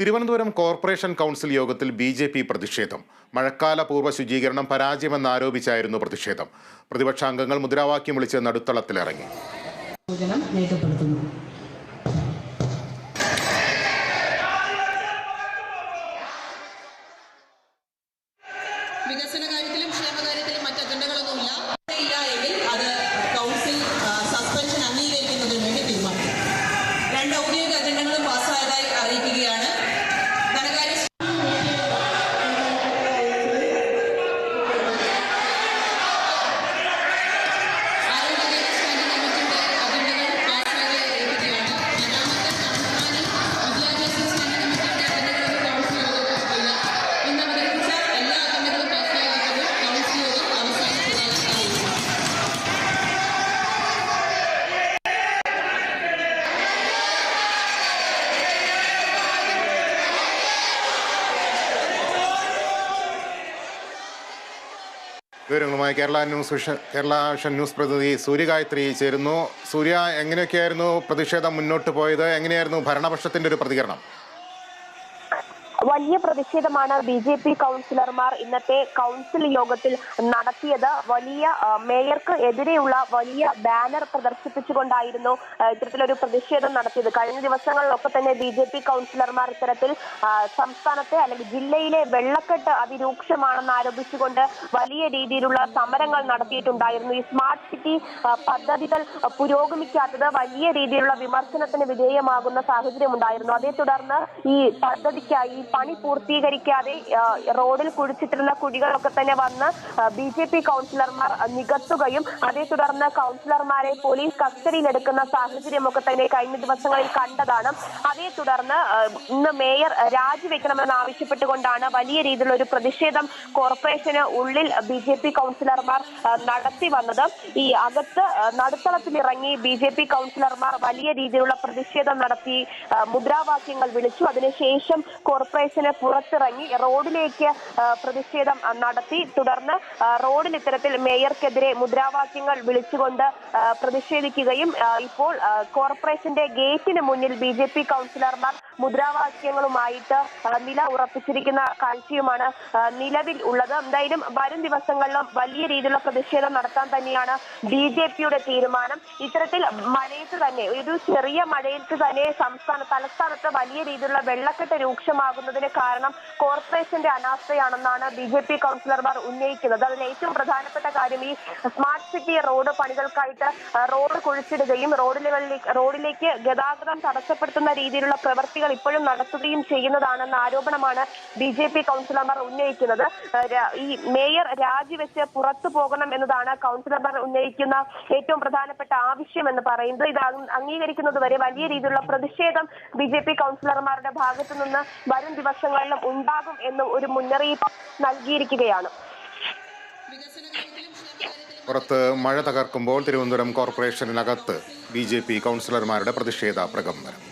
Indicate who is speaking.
Speaker 1: Thiruvananthapuram corporation council യോഗത്തിൽ B J P പ്രതിഷേധം. മഴക്കാല പൂർവ ശുചീകരണം പരാജയമെന്നാരോപിച്ചായിരുന്നു പ്രതിഷേധം. പ്രതിപക്ഷാംഗങ്ങൾ മുദ്രാവാക്യം വിളിച്ച് നടുത്തളത്തിലിറങ്ങി.
Speaker 2: വികസന കാര്യത്തിലും ക്ഷേമകാര്യത്തിലും മറ്റ് അജണ്ടകളൊന്നുമില്ല
Speaker 1: വിവരങ്ങളുമായി Kerala news Kerala vision news പ്രതിനിധി സൂര്യഗായത്രി ചേരുന്നു. സൂര്യ എങ്ങനെയൊക്കെയായിരുന്നു പ്രതിഷേധം മുന്നോട്ട് പോയത്? എങ്ങനെയായിരുന്നു ഭരണപക്ഷത്തിന്റെ ഒരു പ്രതികരണം?
Speaker 3: വലിയ പ്രതിഷേധമാണ് ബി ജെ പി കൗൺസിലർമാർ ഇന്നത്തെ കൗൺസിൽ യോഗത്തിൽ നടത്തിയത്. വലിയ മേയർക്ക് എതിരെയുള്ള വലിയ ബാനർ പ്രദർശിപ്പിച്ചുകൊണ്ടായിരുന്നു ഇത്തരത്തിലൊരു പ്രതിഷേധം നടത്തിയത്. കഴിഞ്ഞ ദിവസങ്ങളിലൊക്കെ തന്നെ ബി ജെ പി കൗൺസിലർമാർ ഇത്തരത്തിൽ സംസ്ഥാനത്തെ അല്ലെങ്കിൽ ജില്ലയിലെ വെള്ളക്കെട്ട് അതിരൂക്ഷമാണെന്ന് ആരോപിച്ചുകൊണ്ട് വലിയ രീതിയിലുള്ള സമരങ്ങൾ നടത്തിയിട്ടുണ്ടായിരുന്നു. ഈ സ്മാർട്ട് സിറ്റി പദ്ധതികൾ പുരോഗമിക്കാത്തത് വലിയ രീതിയിലുള്ള വിമർശനത്തിന് വിധേയമാകുന്ന സാഹചര്യം ഉണ്ടായിരുന്നു അതേ തുടർന്ന് ഈ പദ്ധതിക്കായി പണി പൂർത്തീകരിക്കാതെ റോഡിൽ കുഴിച്ചിട്ടിരുന്ന കുഴികളൊക്കെ തന്നെ വന്ന് ബി ജെ പി കൗൺസിലർമാർ നികത്തുകയും അതേ തുടർന്ന് കൗൺസിലർമാരെ പോലീസ് കസ്റ്റഡിയിലെടുക്കുന്ന സാഹചര്യമൊക്കെ തന്നെ കഴിഞ്ഞ ദിവസങ്ങളിൽ കണ്ടതാണ്. അതേ തുടർന്ന് ഇന്ന് മേയർ രാജിവെക്കണമെന്ന് ആവശ്യപ്പെട്ടുകൊണ്ടാണ് വലിയ രീതിയിലുള്ള ഒരു പ്രതിഷേധം കോർപ്പറേഷന് ഉള്ളിൽ ബി ജെ പി കൗൺസിലർമാർ നടത്തി വന്നത്. ഈ അകത്ത് നടുത്തളത്തിലിറങ്ങി ബി ജെ പി കൗൺസിലർമാർ വലിയ രീതിയിലുള്ള പ്രതിഷേധം നടത്തി മുദ്രാവാക്യങ്ങൾ വിളിച്ചു. അതിനുശേഷം കോർപ്പറേഷന് പുറത്തിറങ്ങി റോഡിലേക്ക് പ്രതിഷേധം നടത്തി. തുടർന്ന് റോഡിൽ ഇത്തരത്തിൽ മേയർക്കെതിരെ മുദ്രാവാക്യങ്ങൾ വിളിച്ചുകൊണ്ട് പ്രതിഷേധിക്കുകയും ഇപ്പോൾ കോർപ്പറേഷന്റെ ഗേറ്റിന് മുന്നിൽ ബി ജെ പി കൗൺസിലർമാർ മുദ്രാവാക്യങ്ങളുമായിട്ട് നില ഉറപ്പിച്ചിരിക്കുന്ന കാഴ്ചയുമാണ് നിലവിൽ ഉള്ളത്. എന്തായാലും വരും ദിവസങ്ങളിലും വലിയ രീതിയിലുള്ള പ്രതിഷേധം നടത്താൻ തന്നെയാണ് ബി ജെ പിയുടെ തീരുമാനം. ഇത്തരത്തിൽ മഴയത്ത് തന്നെ ഒരു ചെറിയ മഴയത്ത് തന്നെ സംസ്ഥാന തലസ്ഥാനത്ത് വലിയ രീതിയിലുള്ള വെള്ളക്കെട്ട് രൂക്ഷമാകുന്നതിന് കാരണം കോർപ്പറേഷന്റെ അനാസ്ഥയാണെന്നാണ് ബി ജെ പി കൗൺസിലർമാർ ഉന്നയിക്കുന്നത്. അതിൽ ഏറ്റവും പ്രധാനപ്പെട്ട കാര്യം ഈ സ്മാർട്ട് സിറ്റി റോഡ് പണികൾക്കായിട്ട് റോഡ് കുഴിച്ചിടുകയും റോഡിലേക്ക് റോഡിലേക്ക് ഗതാഗതം തടസ്സപ്പെടുത്തുന്ന രീതിയിലുള്ള ഇപ്പോഴും നടത്തുകയും ചെയ്യുന്നതാണെന്ന ആരോപണമാണ് ബി ജെ പി കൗൺസിലർമാർ ഉന്നയിക്കുന്നത്. ഈ മേയർ രാജിവെച്ച് പുറത്തു പോകണം എന്നതാണ് കൗൺസിലർമാർ ഉന്നയിക്കുന്ന ഏറ്റവും പ്രധാനപ്പെട്ട ആവശ്യം എന്ന് പറയുന്നത്. ഇത് അംഗീകരിക്കുന്നത് വരെ വലിയ രീതിയിലുള്ള പ്രതിഷേധം ബി ജെ പി കൗൺസിലർമാരുടെ ഭാഗത്തു നിന്ന് വരും ദിവസങ്ങളിലും ഉണ്ടാകും എന്ന് ഒരു മുന്നറിയിപ്പ് നൽകിയിരിക്കുകയാണ്.
Speaker 1: പുറത്ത് മഴ തകർക്കുമ്പോൾ തിരുവനന്തപുരം കോർപ്പറേഷനകത്ത് ബി ജെ പി കൗൺസിലർമാരുടെ പ്രതിഷേധ പ്രകമ്പനം.